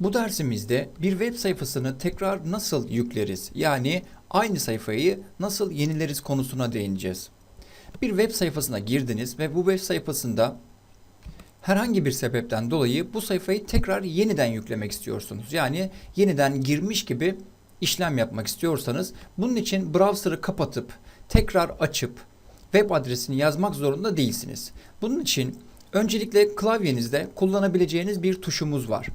Bu dersimizde bir web sayfasını tekrar nasıl yükleriz? Yani aynı sayfayı nasıl yenileriz konusuna değineceğiz. Bir web sayfasına girdiniz ve bu web sayfasında herhangi bir sebepten dolayı bu sayfayı tekrar yeniden yüklemek istiyorsunuz. Yani yeniden girmiş gibi işlem yapmak istiyorsanız bunun için browser'ı kapatıp tekrar açıp web adresini yazmak zorunda değilsiniz. Bunun için öncelikle klavyenizde kullanabileceğiniz bir tuşumuz var.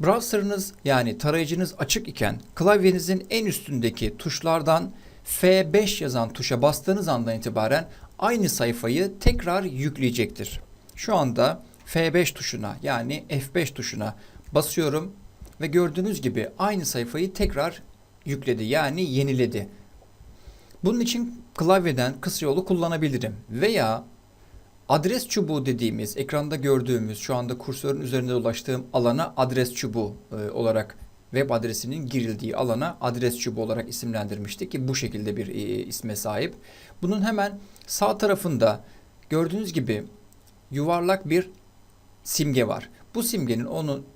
Browser'ınız yani tarayıcınız açık iken klavyenizin en üstündeki tuşlardan F5 yazan tuşa bastığınız andan itibaren aynı sayfayı tekrar yükleyecektir. Şu anda F5 tuşuna yani F5 tuşuna basıyorum ve gördüğünüz gibi aynı sayfayı tekrar yükledi yani yeniledi. Bunun için klavyeden kısa yolu kullanabilirim veya adres çubuğu dediğimiz ekranda gördüğümüz şu anda kursörün üzerinde dolaştığım alana adres çubuğu e, olarak web adresinin girildiği alana adres çubuğu olarak isimlendirmiştik ki bu şekilde bir e, isme sahip. Bunun hemen sağ tarafında gördüğünüz gibi yuvarlak bir simge var. Bu simgenin onun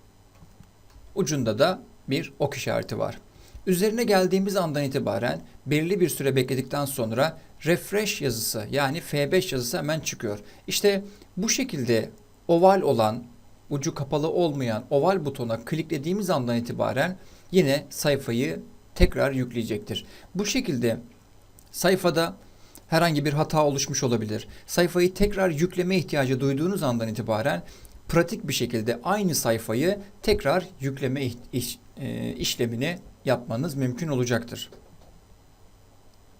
ucunda da bir ok işareti var. Üzerine geldiğimiz andan itibaren belirli bir süre bekledikten sonra refresh yazısı yani F5 yazısı hemen çıkıyor. İşte bu şekilde oval olan, ucu kapalı olmayan oval butona kliklediğimiz andan itibaren yine sayfayı tekrar yükleyecektir. Bu şekilde sayfada herhangi bir hata oluşmuş olabilir. Sayfayı tekrar yükleme ihtiyacı duyduğunuz andan itibaren pratik bir şekilde aynı sayfayı tekrar yükleme iş- e, işlemini yapmanız mümkün olacaktır.